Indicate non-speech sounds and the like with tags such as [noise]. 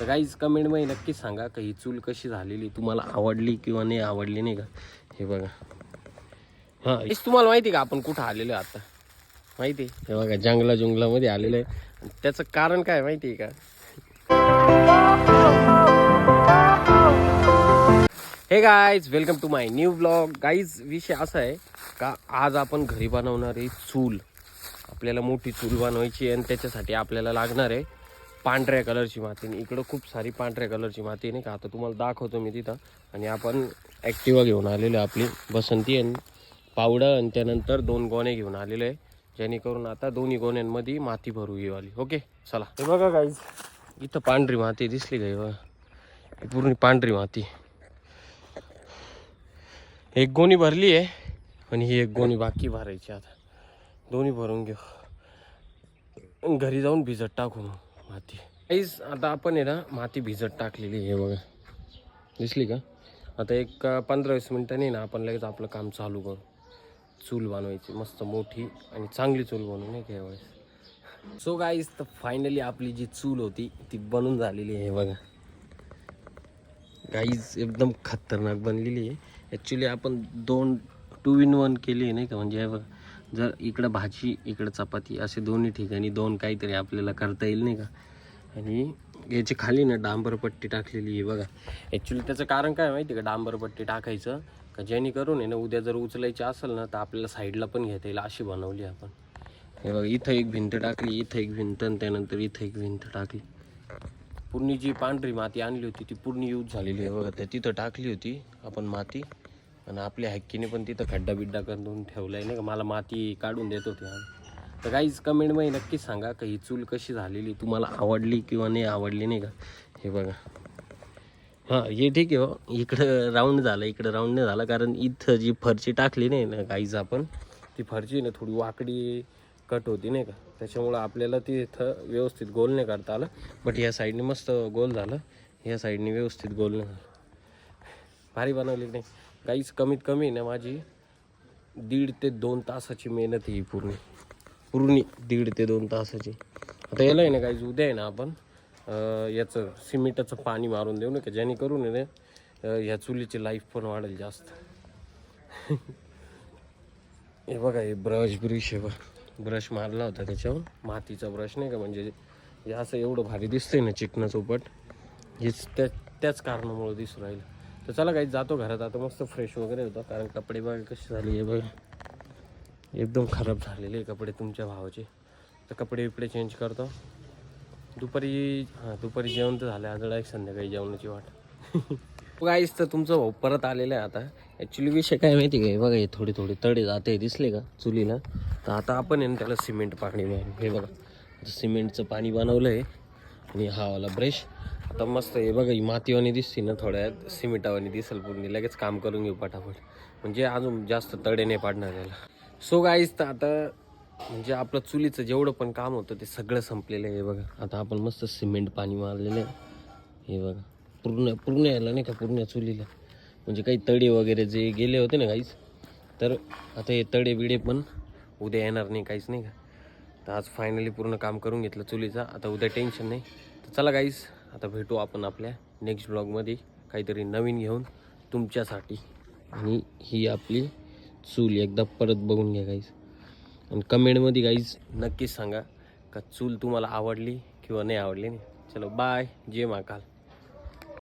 तर काहीच कमेंटमध्ये नक्कीच सांगा का ही चूल कशी झालेली तुम्हाला आवडली किंवा नाही आवडली नाही का? हे बघा. हां हेच तुम्हाला माहिती का आपण कुठं आलेलो आहे आता? माहिती आहे? हे बघा जंगला जुंगलामध्ये आलेलो आहे. त्याचं कारण काय माहिती आहे का? हे guys welcome to my new blog guys विषय असा आहे का आज आपण घरी बनवणार आहे चूल. आपल्याला मोठी चूल बनवायची आहे आणि त्याच्यासाठी आपल्याला लागणार आहे पांढऱ्या कलरची माती आणि इकडं खूप सारी पांढऱ्या कलरची माती नाही का? आता तुम्हाला दाखवतो मी तिथं. आणि आपण ॲक्टिवा घेऊन आलेलो आपली बसंती आणि पावडं आणि त्यानंतर दोन गोणे घेऊन आलेलो आहे जेणेकरून आता दोन्ही गोण्यांमध्ये माती भरू येऊ आली. ओके? चला. हे बघा गाईज इथं पांढरी माती दिसली का? बघा. पूर्ण पांढरी माती. एक गोणी भरली आहे आणि ही एक गोणी बाकी भरायची आता. दोन्ही भरून घेऊ. घरी जाऊन भिजत टाकू मग. माती. काहीच आता आपण आहे ना माती भिजत टाकलेली आहे हे बघा. दिसली का? आता एक पंधरा वीस मिनिटांनी ना आपण लगेच आपलं काम चालू करू. चूल बनवायची मस्त मोठी आणि चांगली चूल बनवू नाही का यावेळेस सो गाईज तर फायनली आपली जी चूल होती ती बनून झालेली आहे हे बघा. गाईज एकदम खतरनाक बनलेली आहे. ॲक्च्युली आपण दोन टू इन वन केली आहे नाही का? म्हणजे हे बघा. जर इकडं भाजी इकडं चपाती असे दोन्ही ठिकाणी दोन काहीतरी आपल्याला करता येईल नाही का? आणि याची खाली ना डांबरपट्टी टाकलेली आहे बघा. ॲक्च्युली त्याचं कारण काय माहिती आहे का? डांबरपट्टी टाकायचं का जेणेकरून आहे ना उद्या जर उचलायची असेल ना तर आपल्याला साईडला पण घेता येईल अशी बनवली आपण. हे बघा इथं एक भिंत टाकली इथं एक भिंत आणि त्यानंतर इथं एक भिंत टाकली. पूर्ण जी पांढरी माती आणली होती ती पूर्ण यूज झालेली आहे. बघा त्या तिथं टाकली होती आपण माती. आणि आपल्या हॅक्कीने पण तिथं खड्डा बिड्डा करून ठेवला आहे नाही का? मला माती काढून देत होते तर काहीच कमेंटमध्ये नक्कीच सांगा का ही चूल कशी झालेली? तुम्हाला आवडली किंवा नाही आवडली नाही का? हे बघा. हां हे ठीक आहे हो. इकडं राऊंड झालं इकडं राऊंड नाही झालं. कारण इथं जी फरची टाकली नाही ना गाईज आपण ती फरची ना थोडी वाकडी कट होती नाही का? त्याच्यामुळं आपल्याला ती इथं व्यवस्थित गोल नाही करता आलं. बट ह्या साईडने मस्त गोल झालं. ह्या साईडने व्यवस्थित गोल नाही झालं. भारी बनवली नाही? काहीच कमीत कमी ना माझी दीड ते दोन तासाची मेहनत ही पूर्ण. पूर्ण दीड ते दोन तासाची. आता याला आहे ना काहीच उद्या आहे ना आपण याचं सिमेंटाचं पाणी मारून देऊ ना का जेणेकरून आहे ना ह्या चुलीची लाईफ पण वाढेल जास्त. [laughs] हे बघा हे ब्रश ब्रिश हे ब्रश मारला होता त्याच्यावर. मातीचा ब्रश नाही का म्हणजे हे असं एवढं भारी दिसतंय ना चिकनं चौपट हेच त्या त्याच कारणामुळे दिसू राहिलं. तर चला काही जातो घरात. आता मस्त फ्रेश वगैरे होतं कारण कपडे बघा कसे झाले हे बघा. एकदम खराब झालेले कपडे तुमच्या भावाचे. तर कपडे बिपडे चेंज करतो. दुपारी हां दुपारी जेवण तर झालं आता डायरेक्ट संध्याकाळी जेवणाची वाट. [laughs] गाईस तर तुमचा भाऊ परत आलेला आहे आता. ॲक्च्युली विषय काय माहिती का? बघा हे थोडी थोडी तडे जाते दिसले का चुलीला? तर आता आपण आहे ना त्याला सिमेंट पाणी हे बघा सिमेंटचं पाणी बनवलं आहे आणि हा वाला ब्रश आता मस्त हे बघा ही मातीवानी दिसते ना थोड्यात सिमेंटावानी दिसेल पूर्ण. लगेच काम करून घेऊ पटापट. म्हणजे अजून जास्त तडे नाही पाडणार याला. सो गाईस तर आता म्हणजे आपलं चुलीचं जेवढं पण काम होतं ते सगळं संपलेलं आहे. हे बघा आता आपण मस्त सिमेंट पाणी मारलेलं आहे. हे बघा पूर्ण पूर्ण याला नाही का? पूर्ण चुलीला. म्हणजे काही तडे वगैरे जे गेले होते ना काहीच तर आता हे तडे बिडे पण उद्या येणार नाही काहीच नाही का? तर आज फायनली पूर्ण काम करून घेतलं चुलीचा. आता उद्या टेन्शन नाही. तर चला गाईस आता भेटू आपण आपल्या नेक्स्ट ब्लॉगमध्ये काहीतरी नवीन घेऊन तुमच्यासाठी. आणि ही आपली चूल एकदा परत बघून घ्या गाईज आणि कमेंटमध्ये गाईज नक्कीच सांगा का चूल तुम्हाला आवडली किंवा नाही आवडली. नाही चलो बाय जय महाकाल.